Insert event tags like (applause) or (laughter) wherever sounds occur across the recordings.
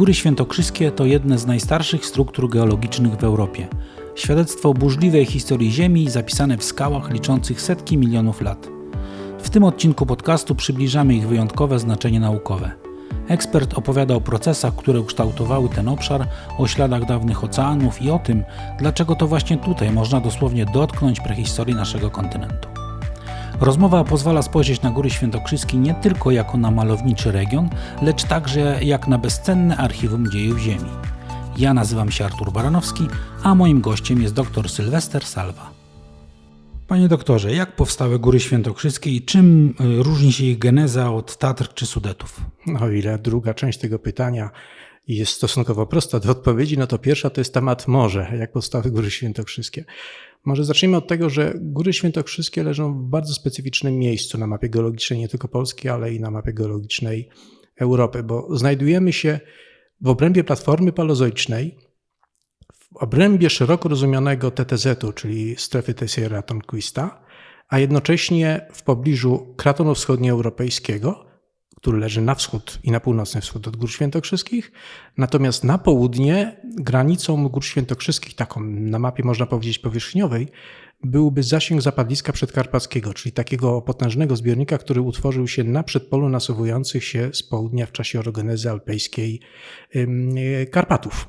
Góry Świętokrzyskie to jedne z najstarszych struktur geologicznych w Europie. Świadectwo burzliwej historii Ziemi zapisane w skałach liczących setki milionów lat. W tym odcinku podcastu przybliżamy ich wyjątkowe znaczenie naukowe. Ekspert opowiada o procesach, które ukształtowały ten obszar, o śladach dawnych oceanów i o tym, dlaczego to właśnie tutaj można dosłownie dotknąć prehistorii naszego kontynentu. Rozmowa pozwala spojrzeć na Góry Świętokrzyskie nie tylko jako na malowniczy region, lecz także jak na bezcenne archiwum dziejów Ziemi. Ja nazywam się Artur Baranowski, a moim gościem jest dr Sylwester Salwa. Panie doktorze, jak powstały Góry Świętokrzyskie i czym y, różni się ich geneza od Tatr czy Sudetów? O ile druga część tego pytania jest stosunkowo prosta do odpowiedzi, no to pierwsza to jest temat morze, jak powstały Góry Świętokrzyskie. Może zacznijmy od tego, że Góry Świętokrzyskie leżą w bardzo specyficznym miejscu na mapie geologicznej nie tylko Polski, ale i na mapie geologicznej Europy, bo znajdujemy się w obrębie platformy paleozoicznej, w obrębie szeroko rozumianego TTZ-u, czyli strefy Tessera Tonquista, a jednocześnie w pobliżu kratonu wschodnioeuropejskiego, który leży na wschód i na północny wschód od Gór Świętokrzyskich. Natomiast na południe granicą Gór Świętokrzyskich, taką na mapie można powiedzieć powierzchniowej, byłby zasięg zapadliska przedkarpackiego, czyli takiego potężnego zbiornika, który utworzył się na przedpolu nasuwujących się z południa w czasie orogenezy alpejskiej Karpatów.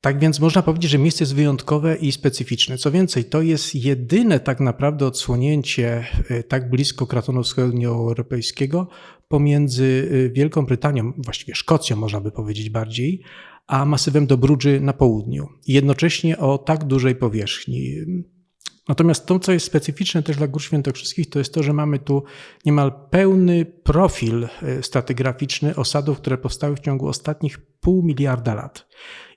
Tak więc można powiedzieć, że miejsce jest wyjątkowe i specyficzne. Co więcej, to jest jedyne tak naprawdę odsłonięcie e, tak blisko kratonu wschodnioeuropejskiego pomiędzy e, Wielką Brytanią, właściwie Szkocją można by powiedzieć bardziej, a masywem Dobrudży na południu. Jednocześnie o tak dużej powierzchni. Natomiast to, co jest specyficzne też dla Gór Świętokrzyskich, to jest to, że mamy tu niemal pełny profil e, stratygraficzny osadów, które powstały w ciągu ostatnich pół miliarda lat.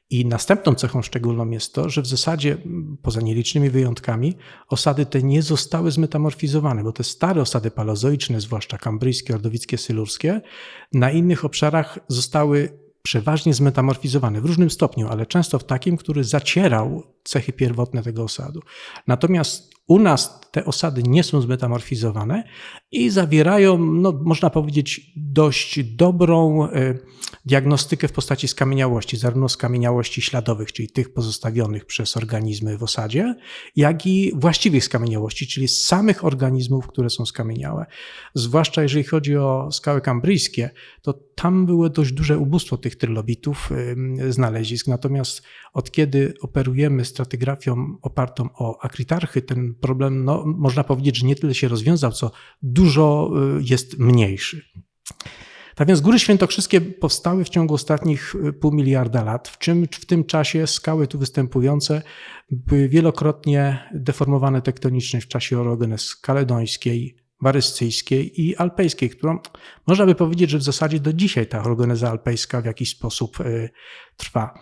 I następną cechą szczególną jest to, że w zasadzie, poza nielicznymi wyjątkami, osady te nie zostały zmetamorfizowane, bo te stare osady paleozoiczne, zwłaszcza kambryjskie, ordowickie, sylurskie, na innych obszarach zostały przeważnie zmetamorfizowane w różnym stopniu, ale często w takim, który zacierał cechy pierwotne tego osadu. Natomiast u nas te osady nie są zmetamorfizowane i zawierają, no, można powiedzieć, dość dobrą e, diagnostykę w postaci skamieniałości, zarówno skamieniałości śladowych, czyli tych pozostawionych przez organizmy w osadzie, jak i właściwych skamieniałości, czyli samych organizmów, które są skamieniałe. Zwłaszcza jeżeli chodzi o skały kambryjskie, to tam było dość duże ubóstwo tych trylobitów znalezisk. Natomiast od kiedy operujemy stratygrafią opartą o akritarchy, ten problem, no, można powiedzieć, że nie tyle się rozwiązał, co dużo y, jest mniejszy. Tak więc Góry Świętokrzyskie powstały w ciągu ostatnich y, pół miliarda lat, w czym w tym czasie skały tu występujące były wielokrotnie deformowane tektonicznie w czasie orogenes kaledońskiej, waryscyjskiej i alpejskiej, którą można by powiedzieć, że w zasadzie do dzisiaj ta organeza alpejska w jakiś sposób y, trwa.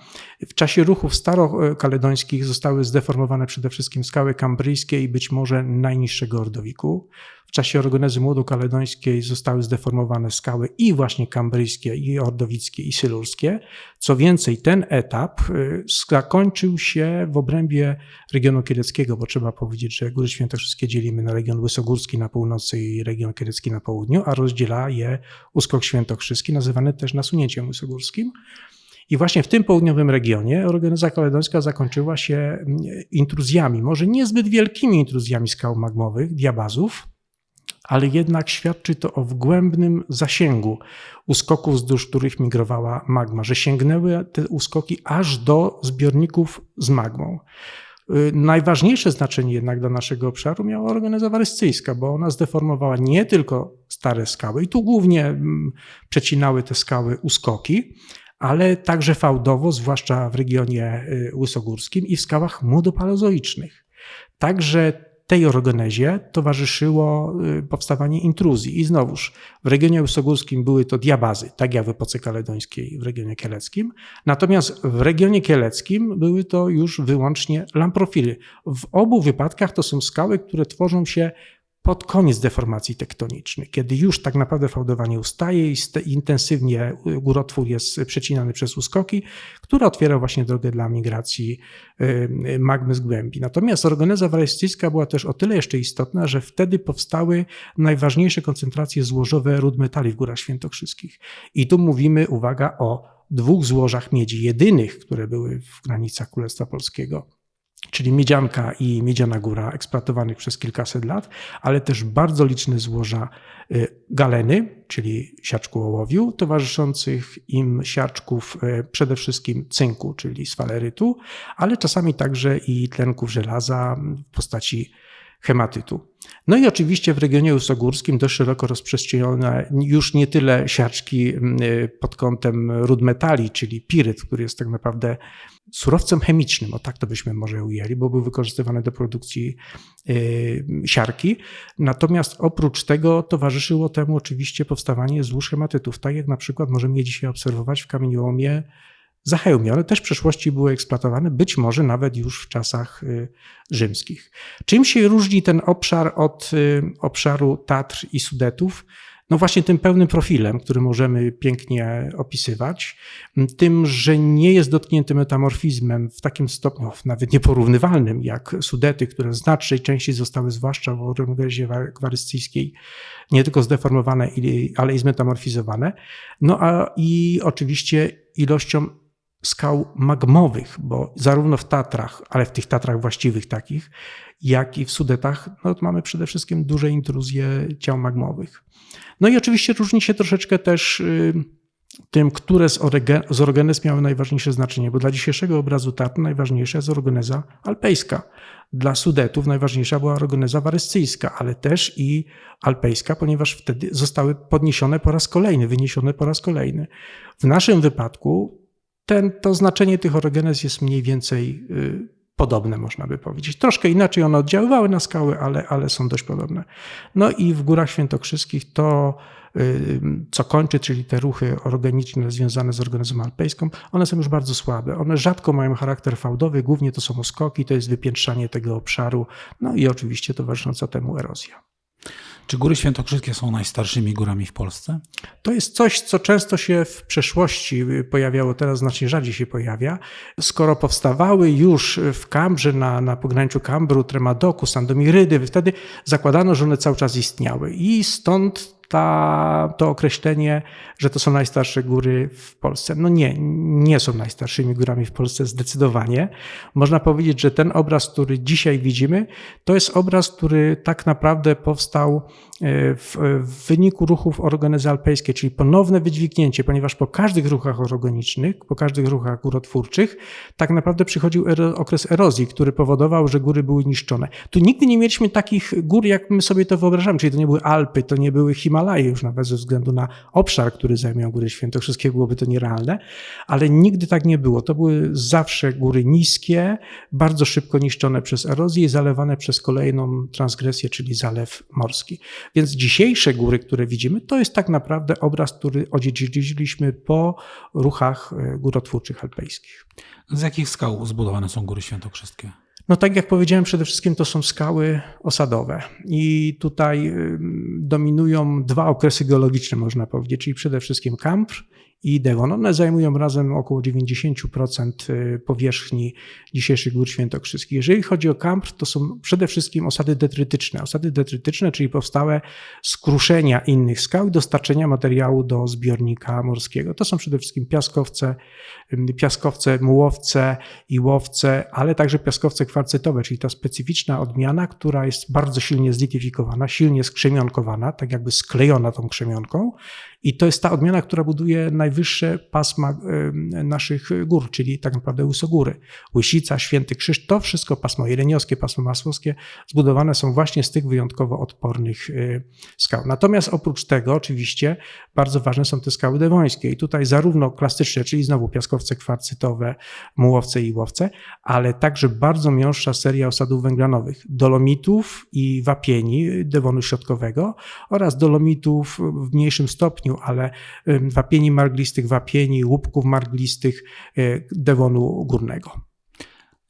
W czasie ruchów starokaledońskich zostały zdeformowane przede wszystkim skały kambryjskie i być może najniższego ordowiku. W czasie orogenezy młodokaledońskiej zostały zdeformowane skały i właśnie kambryjskie, i ordowickie, i sylurskie. Co więcej, ten etap y, zakończył się w obrębie regionu kieleckiego, bo trzeba powiedzieć, że Góry Świętokrzyskie dzielimy na region Łysogórski na północy i region kielecki na południu, a rozdziela je Uskok Świętokrzyski, nazywany też nasunięciem łysogórskim. I właśnie w tym południowym regionie organeza kaledońska zakończyła się mm, intruzjami, może niezbyt wielkimi intruzjami skał magmowych, diabazów, ale jednak świadczy to o wgłębnym zasięgu uskoków, wzdłuż których migrowała magma, że sięgnęły te uskoki aż do zbiorników z magmą. Y, najważniejsze znaczenie jednak dla naszego obszaru miała organeza waryscyjska, bo ona zdeformowała nie tylko stare skały, i tu głównie mm, przecinały te skały uskoki, ale także fałdowo, zwłaszcza w regionie y, łysogórskim i w skałach młodopaleozoicznych. Także tej orgonezie towarzyszyło y, powstawanie intruzji. I znowuż w regionie łysogórskim były to diabazy, tak jak w epoce kaledońskiej w regionie kieleckim. Natomiast w regionie kieleckim były to już wyłącznie lamprofiry. W obu wypadkach to są skały, które tworzą się pod koniec deformacji tektonicznych, kiedy już tak naprawdę fałdowanie ustaje i intensywnie górotwór jest przecinany przez uskoki, które otwiera właśnie drogę dla migracji y, magmy z głębi. Natomiast organeza warystyjska była też o tyle jeszcze istotna, że wtedy powstały najważniejsze koncentracje złożowe ród metali w Górach Świętokrzyskich. I tu mówimy, uwaga, o dwóch złożach miedzi, jedynych, które były w granicach Królestwa Polskiego, czyli Miedzianka i Miedziana Góra, eksploatowanych przez kilkaset lat, ale też bardzo liczne złoża y, galeny, czyli siarczku ołowiu, towarzyszących im siarczków y, przede wszystkim cynku, czyli sfalerytu, ale czasami także i tlenków żelaza w postaci hematytu. No i oczywiście w regionie usogórskim dość szeroko rozprzestrzenione już nie tyle siarczki y, pod kątem ród metali, czyli piryt, który jest tak naprawdę surowcem chemicznym, o tak to byśmy może ujęli, bo był wykorzystywany do produkcji y, siarki. Natomiast oprócz tego towarzyszyło temu oczywiście powstawanie złóż hematytów, tak jak na przykład możemy je dzisiaj obserwować w kamieniołomie Zachełmie. One też w przeszłości były eksploatowane, być może nawet już w czasach y, rzymskich. Czym się różni ten obszar od y, obszaru Tatr i Sudetów? No właśnie tym pełnym profilem, który możemy pięknie opisywać, tym, że nie jest dotknięty metamorfizmem w takim stopniu, nawet nieporównywalnym jak Sudety, które w znacznej części zostały, zwłaszcza w organogezie gwaryscyjskiej, nie tylko zdeformowane, ale i zmetamorfizowane. No a i oczywiście ilością skał magmowych, bo zarówno w Tatrach, ale w tych Tatrach właściwych takich, jak i w Sudetach no, mamy przede wszystkim duże intruzje ciał magmowych. No i oczywiście różni się troszeczkę też y, tym, które z, oregen, z miały najważniejsze znaczenie, bo dla dzisiejszego obrazu Tatr najważniejsza jest organeza alpejska. Dla Sudetów najważniejsza była organeza waryscyjska, ale też i alpejska, ponieważ wtedy zostały podniesione po raz kolejny, wyniesione po raz kolejny. W naszym wypadku ten, to znaczenie tych orogenez jest mniej więcej y, podobne, można by powiedzieć. Troszkę inaczej one oddziaływały na skały, ale, ale są dość podobne. No i w Górach Świętokrzyskich to, y, co kończy, czyli te ruchy organiczne związane z organizmem alpejską, one są już bardzo słabe. One rzadko mają charakter fałdowy, głównie to są skoki, to jest wypiętrzanie tego obszaru, no i oczywiście towarzysząca temu erozja. Czy góry świętokrzyskie są najstarszymi górami w Polsce? To jest coś, co często się w przeszłości pojawiało, teraz znacznie rzadziej się pojawia. Skoro powstawały już w Kambrze, na, na pograniczu Kambru, Tremadoku, Sandomirydy, wtedy zakładano, że one cały czas istniały. I stąd ta, to określenie, że to są najstarsze góry w Polsce. No nie, nie są najstarszymi górami w Polsce zdecydowanie. Można powiedzieć, że ten obraz, który dzisiaj widzimy, to jest obraz, który tak naprawdę powstał e, w, w wyniku ruchów orogenizy alpejskiej, czyli ponowne wydźwignięcie, ponieważ po każdych ruchach orogenicznych, po każdych ruchach górotwórczych, tak naprawdę przychodził ero, okres erozji, który powodował, że góry były niszczone. Tu nigdy nie mieliśmy takich gór, jak my sobie to wyobrażamy, czyli to nie były Alpy, to nie były Himalaje, Himalaje już nawet ze względu na obszar, który zajmują góry świętokrzyskie, byłoby to nierealne, ale nigdy tak nie było. To były zawsze góry niskie, bardzo szybko niszczone przez erozję i zalewane przez kolejną transgresję, czyli zalew morski. Więc dzisiejsze góry, które widzimy, to jest tak naprawdę obraz, który odziedziczyliśmy po ruchach e, górotwórczych alpejskich. Z jakich skał zbudowane są góry świętokrzyskie? No tak jak powiedziałem, przede wszystkim to są skały osadowe i tutaj dominują dwa okresy geologiczne, można powiedzieć, czyli przede wszystkim Kampr i Devon. One zajmują razem około 90% y, powierzchni dzisiejszych gór świętokrzyskich. Jeżeli chodzi o Kampr, to są przede wszystkim osady detrytyczne. Osady detrytyczne, czyli powstałe z kruszenia innych skał i dostarczenia materiału do zbiornika morskiego. To są przede wszystkim piaskowce, piaskowce, mułowce i łowce, ale także piaskowce kwarcytowe, czyli ta specyficzna odmiana, która jest bardzo silnie zlityfikowana, silnie skrzemionkowana, tak jakby sklejona tą krzemionką i to jest ta odmiana, która buduje najwyższe pasma naszych gór, czyli tak naprawdę Łysogóry. Łysica, Święty Krzyż, to wszystko pasmo jeleniowskie, pasmo masłowskie zbudowane są właśnie z tych wyjątkowo odpornych y, skał. Natomiast oprócz tego oczywiście bardzo ważne są te skały dewońskie i tutaj zarówno klasyczne, czyli znowu piaskowce kwarcytowe, mułowce i łowce, ale także bardzo miąższa seria osadów węglanowych, dolomitów i wapieni dewonu środkowego oraz dolomitów w mniejszym stopniu, ale wapieni marglistych, wapieni, łupków marglistych e, dewonu górnego.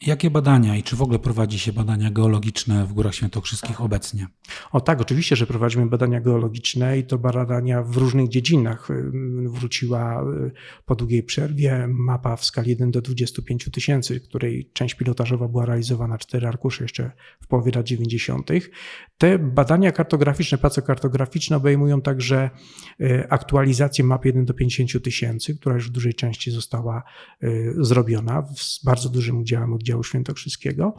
Jakie badania i czy w ogóle prowadzi się badania geologiczne w Górach Świętokrzyskich obecnie? O tak, oczywiście, że prowadzimy badania geologiczne i to badania w różnych dziedzinach. Wróciła y, po długiej przerwie mapa w skali 1 do 25 tysięcy, której część pilotażowa była realizowana cztery arkusze jeszcze w połowie lat 90. Te badania kartograficzne, prace kartograficzne obejmują także y, aktualizację map 1 do 50 tysięcy, która już w dużej części została y, zrobiona z bardzo dużym udziałem oddziału świętokrzyskiego.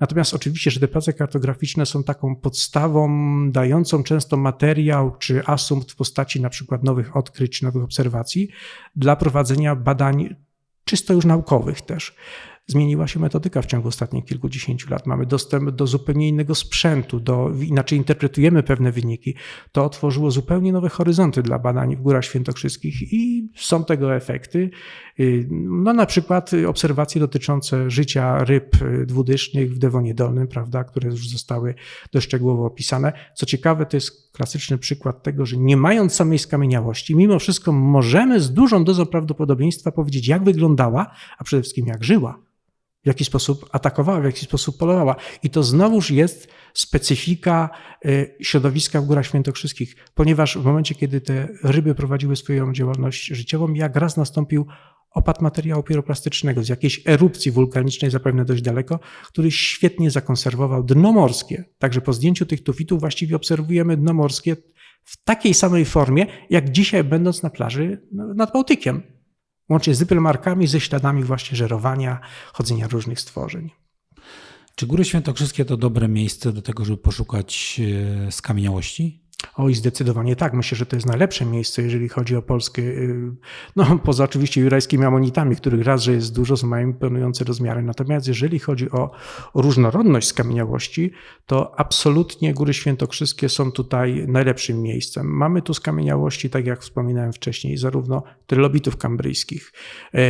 Natomiast oczywiście, że te prace kartograficzne są taką podstawą dającą często materiał czy asumpt w postaci na przykład nowych odkryć, nowych obserwacji dla prowadzenia badań czysto już naukowych też. Zmieniła się metodyka w ciągu ostatnich kilkudziesięciu lat. Mamy dostęp do zupełnie innego sprzętu, do, inaczej interpretujemy pewne wyniki. To otworzyło zupełnie nowe horyzonty dla badań w Górach Świętokrzyskich i są tego efekty. No na przykład obserwacje dotyczące życia ryb dwudysznych w Dewonie Dolnym, prawda, które już zostały dość szczegółowo opisane. Co ciekawe, to jest klasyczny przykład tego, że nie mając samej skamieniałości, mimo wszystko możemy z dużą dozą prawdopodobieństwa powiedzieć, jak wyglądała, a przede wszystkim jak żyła w jaki sposób atakowała, w jaki sposób polowała. I to znowuż jest specyfika y, środowiska w Górach Świętokrzyskich, ponieważ w momencie, kiedy te ryby prowadziły swoją działalność życiową, jak raz nastąpił opad materiału piroplastycznego z jakiejś erupcji wulkanicznej, zapewne dość daleko, który świetnie zakonserwował dno morskie. Także po zdjęciu tych tufitów właściwie obserwujemy dno morskie w takiej samej formie, jak dzisiaj będąc na plaży nad Bałtykiem łącznie z dyplomarkami, ze śladami właśnie żerowania, chodzenia różnych stworzeń. Czy Góry Świętokrzyskie to dobre miejsce do tego, żeby poszukać e, skamieniałości? Oj, zdecydowanie tak. Myślę, że to jest najlepsze miejsce, jeżeli chodzi o Polskę. Y, no, poza oczywiście jurajskimi amonitami, których raz, że jest dużo, mają imponujące rozmiary. Natomiast jeżeli chodzi o, o różnorodność skamieniałości, to absolutnie Góry Świętokrzyskie są tutaj najlepszym miejscem. Mamy tu skamieniałości, tak jak wspominałem wcześniej, zarówno trylobitów kambryjskich.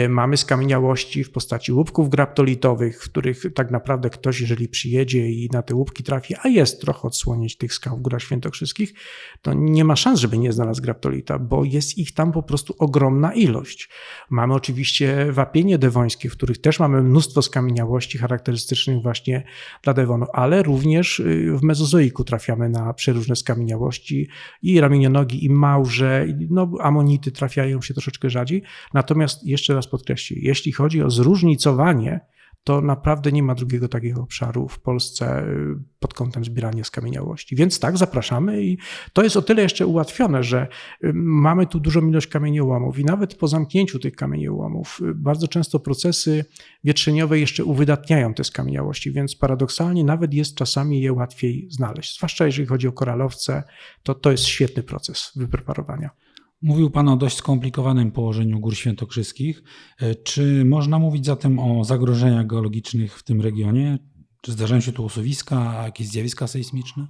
Y, mamy skamieniałości w postaci łupków graptolitowych, w których tak naprawdę ktoś, jeżeli przyjedzie i na te łupki trafi, a jest trochę odsłonięć tych skał w Górach Świętokrzyskich, to nie ma szans, żeby nie znalazł graptolita, bo jest ich tam po prostu ogromna ilość. Mamy oczywiście wapienie dewońskie, w których też mamy mnóstwo skamieniałości charakterystycznych właśnie dla Devonu, ale również y, w mezozoiku trafiamy na przeróżne skamieniałości i ramienionogi, i małże, no amonity trafiają się troszeczkę rzadziej. Natomiast jeszcze raz podkreślę, jeśli chodzi o zróżnicowanie, to naprawdę nie ma drugiego takiego obszaru w Polsce y, pod kątem zbierania skamieniałości. Więc tak, zapraszamy i to jest o tyle jeszcze ułatwione, że y, mamy tu dużą ilość kamieniołomów i nawet po zamknięciu tych kamieniołomów y, bardzo często procesy wietrzeniowe jeszcze uwydatniają te skamieniałości, więc paradoksalnie nawet jest czasami je łatwiej znaleźć. Zwłaszcza jeżeli chodzi o koralowce, to to jest świetny proces wypreparowania. Mówił Pan o dość skomplikowanym położeniu gór świętokrzyskich. E, czy można mówić zatem o zagrożeniach geologicznych w tym regionie? Czy zdarzają się tu usuwiska, jakieś zjawiska sejsmiczne?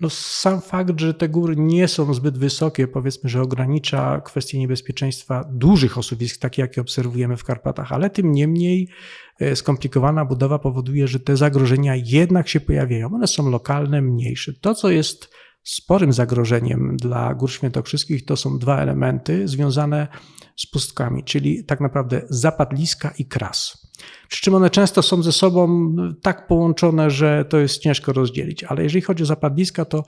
No, sam fakt, że te góry nie są zbyt wysokie, powiedzmy, że ogranicza kwestię niebezpieczeństwa dużych osuwisk, takie jakie obserwujemy w Karpatach, ale tym niemniej e, skomplikowana budowa powoduje, że te zagrożenia jednak się pojawiają. One są lokalne, mniejsze. To, co jest sporym zagrożeniem dla Gór Świętokrzyskich to są dwa elementy związane z pustkami, czyli tak naprawdę zapadliska i kras. Przy czym one często są ze sobą tak połączone, że to jest ciężko rozdzielić. Ale jeżeli chodzi o zapadliska, to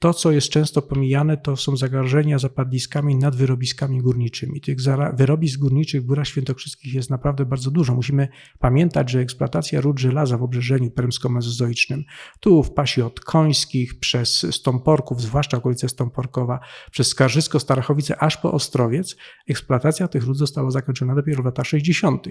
to, co jest często pomijane, to są zagrożenia zapadliskami nad wyrobiskami górniczymi. Tych wyrobisk górniczych w Górach Świętokrzyskich jest naprawdę bardzo dużo. Musimy pamiętać, że eksploatacja rud żelaza w obrzeżeniu permsko-mezozoicznym, tu w pasie od Końskich, przez Stąporków, zwłaszcza okolice Stąporkowa, przez Skarżysko, Starachowice, aż po Ostrowiec, eksploatacja tych rud została zakończona dopiero w latach 60.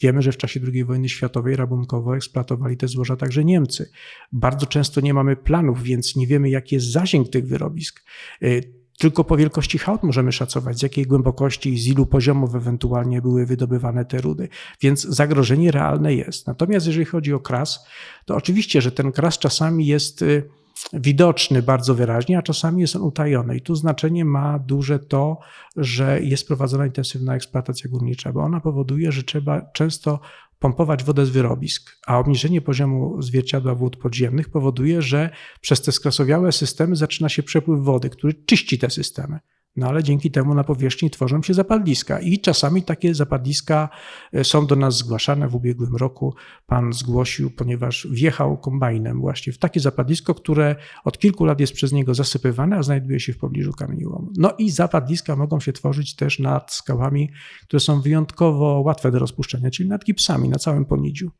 Wiemy, że w czasie II wojny światowej rabunkowo eksploatowali te złoża także Niemcy. Bardzo często nie mamy planów, więc nie wiemy, jaki jest zasięg tych wyrobisk. Y, tylko po wielkości hałd możemy szacować, z jakiej głębokości i z ilu poziomów ewentualnie były wydobywane te rudy. Więc zagrożenie realne jest. Natomiast jeżeli chodzi o kras, to oczywiście, że ten kras czasami jest y, widoczny bardzo wyraźnie, a czasami jest on utajony. I tu znaczenie ma duże to, że jest prowadzona intensywna eksploatacja górnicza, bo ona powoduje, że trzeba często pompować wodę z wyrobisk, a obniżenie poziomu zwierciadła wód podziemnych powoduje, że przez te skrasowiałe systemy zaczyna się przepływ wody, który czyści te systemy. No ale dzięki temu na powierzchni tworzą się zapadliska i czasami takie zapadliska e, są do nas zgłaszane. W ubiegłym roku pan zgłosił, ponieważ wjechał kombajnem właśnie w takie zapadlisko, które od kilku lat jest przez niego zasypywane, a znajduje się w pobliżu kamieniołomu. No i zapadliska mogą się tworzyć też nad skałami, które są wyjątkowo łatwe do rozpuszczenia, czyli nad gipsami na całym ponidziu.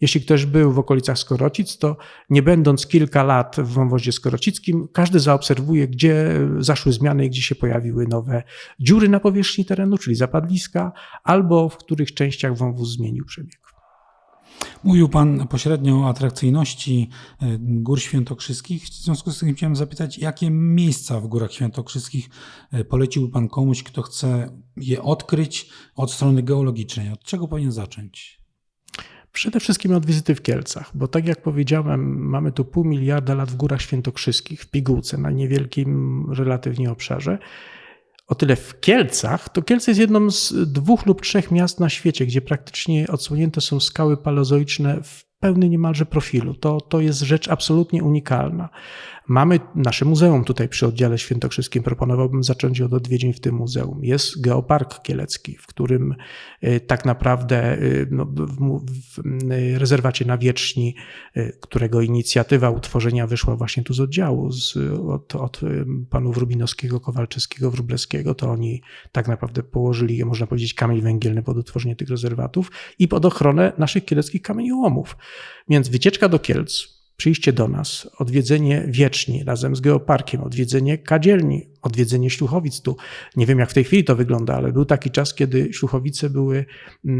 Jeśli ktoś był w okolicach Skorocic, to nie będąc kilka lat w wąwozie skorocickim, każdy zaobserwuje, gdzie zaszły zmiany i gdzie się pojawiły nowe dziury na powierzchni terenu, czyli zapadliska, albo w których częściach wąwóz zmienił przebieg. Mówił Pan pośrednio o atrakcyjności e, Gór Świętokrzyskich. W związku z tym chciałem zapytać, jakie miejsca w Górach Świętokrzyskich e, poleciłby Pan komuś, kto chce je odkryć od strony geologicznej? Od czego powinien zacząć? Przede wszystkim od wizyty w Kielcach, bo tak jak powiedziałem, mamy tu pół miliarda lat w Górach Świętokrzyskich, w pigułce, na niewielkim relatywnie obszarze. O tyle w Kielcach, to Kielce jest jedną z dwóch lub trzech miast na świecie, gdzie praktycznie odsłonięte są skały paleozoiczne w pełnym niemalże profilu. To, to jest rzecz absolutnie unikalna. Mamy nasze muzeum tutaj przy oddziale świętokrzyskim. Proponowałbym zacząć od odwiedzin w tym muzeum. Jest Geopark Kielecki, w którym y, tak naprawdę y, no, w, w rezerwacie na Wieczni, y, którego inicjatywa utworzenia wyszła właśnie tu z oddziału, z, od, od panów Rubinowskiego, Kowalczyskiego, Wróblewskiego, to oni tak naprawdę położyli, można powiedzieć, kamień węgielny pod utworzenie tych rezerwatów i pod ochronę naszych kieleckich kamieniołomów. Więc wycieczka do Kielc, przyjście do nas, odwiedzenie Wieczni razem z Geoparkiem, odwiedzenie Kadzielni, odwiedzenie Śluchowic tu. Nie wiem, jak w tej chwili to wygląda, ale był taki czas, kiedy Śluchowice były,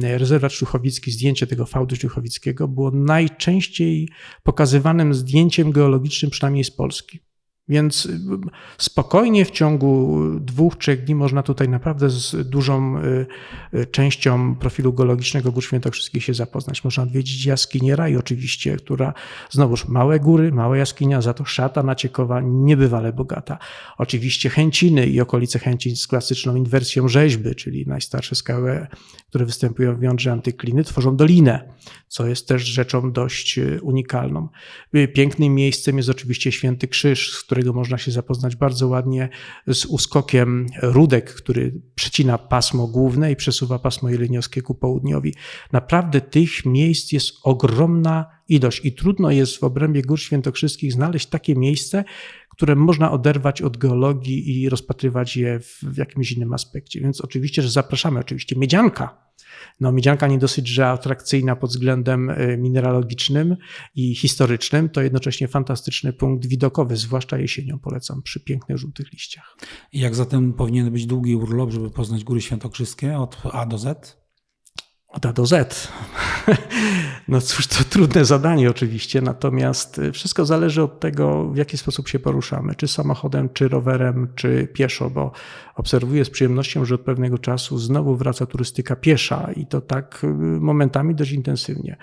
rezerwat Śluchowicki, zdjęcie tego fałdu Śluchowickiego było najczęściej pokazywanym zdjęciem geologicznym, przynajmniej z Polski. Więc y, spokojnie w ciągu dwóch, trzech dni można tutaj naprawdę z dużą y, y, częścią profilu geologicznego Gór Świętokrzyskich się zapoznać. Można odwiedzić jaskinię Raj oczywiście, która znowuż małe góry, mała jaskinia, za to szata naciekowa niebywale bogata. Oczywiście Chęciny i okolice Chęcin z klasyczną inwersją rzeźby, czyli najstarsze skały, które występują w jądrze antykliny, tworzą dolinę, co jest też rzeczą dość unikalną. Pięknym miejscem jest oczywiście Święty Krzyż, z którego można się zapoznać bardzo ładnie z uskokiem Rudek, który przecina pasmo główne i przesuwa pasmo jeleniowskie ku południowi. Naprawdę tych miejsc jest ogromna ilość i trudno jest w obrębie Gór Świętokrzyskich znaleźć takie miejsce, które można oderwać od geologii i rozpatrywać je w jakimś innym aspekcie. Więc oczywiście, że zapraszamy. Oczywiście Miedzianka. No, Miedzianka nie dosyć, że atrakcyjna pod względem e, mineralogicznym i historycznym, to jednocześnie fantastyczny punkt widokowy, zwłaszcza jesienią polecam przy pięknych żółtych liściach. Jak zatem powinien być długi urlop, żeby poznać Góry Świętokrzyskie od A do Z? Od A do Z. (laughs) No cóż, to trudne zadanie oczywiście, natomiast wszystko zależy od tego, w jaki sposób się poruszamy, czy samochodem, czy rowerem, czy pieszo, bo obserwuję z przyjemnością, że od pewnego czasu znowu wraca turystyka piesza i to tak momentami dość intensywnie.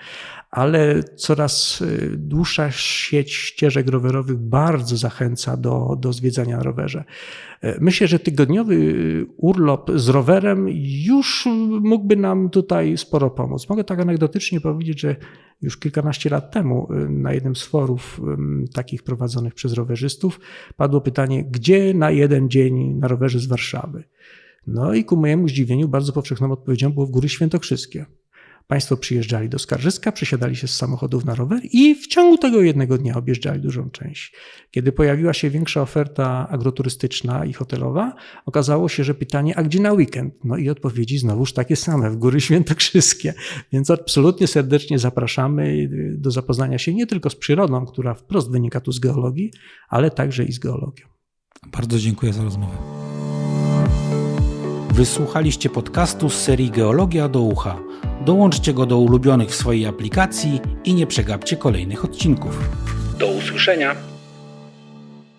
Ale coraz dłuższa sieć ścieżek rowerowych bardzo zachęca do, do zwiedzania na rowerze. Myślę, że tygodniowy urlop z rowerem już mógłby nam tutaj sporo pomóc. Mogę tak anegdotycznie powiedzieć, że już kilkanaście lat temu na jednym z forów takich prowadzonych przez rowerzystów padło pytanie, gdzie na jeden dzień na rowerze z Warszawy? No i ku mojemu zdziwieniu bardzo powszechną odpowiedzią było w Góry Świętokrzyskie. Państwo przyjeżdżali do Skarżyska, przesiadali się z samochodów na rower i w ciągu tego jednego dnia objeżdżali dużą część. Kiedy pojawiła się większa oferta agroturystyczna i hotelowa, okazało się, że pytanie, a gdzie na weekend? No i odpowiedzi znowuż takie same, w Góry Świętokrzyskie. Więc absolutnie serdecznie zapraszamy do zapoznania się nie tylko z przyrodą, która wprost wynika tu z geologii, ale także i z geologią. Bardzo dziękuję za rozmowę. Wysłuchaliście podcastu z serii Geologia do ucha. Dołączcie go do ulubionych w swojej aplikacji i nie przegapcie kolejnych odcinków. Do usłyszenia.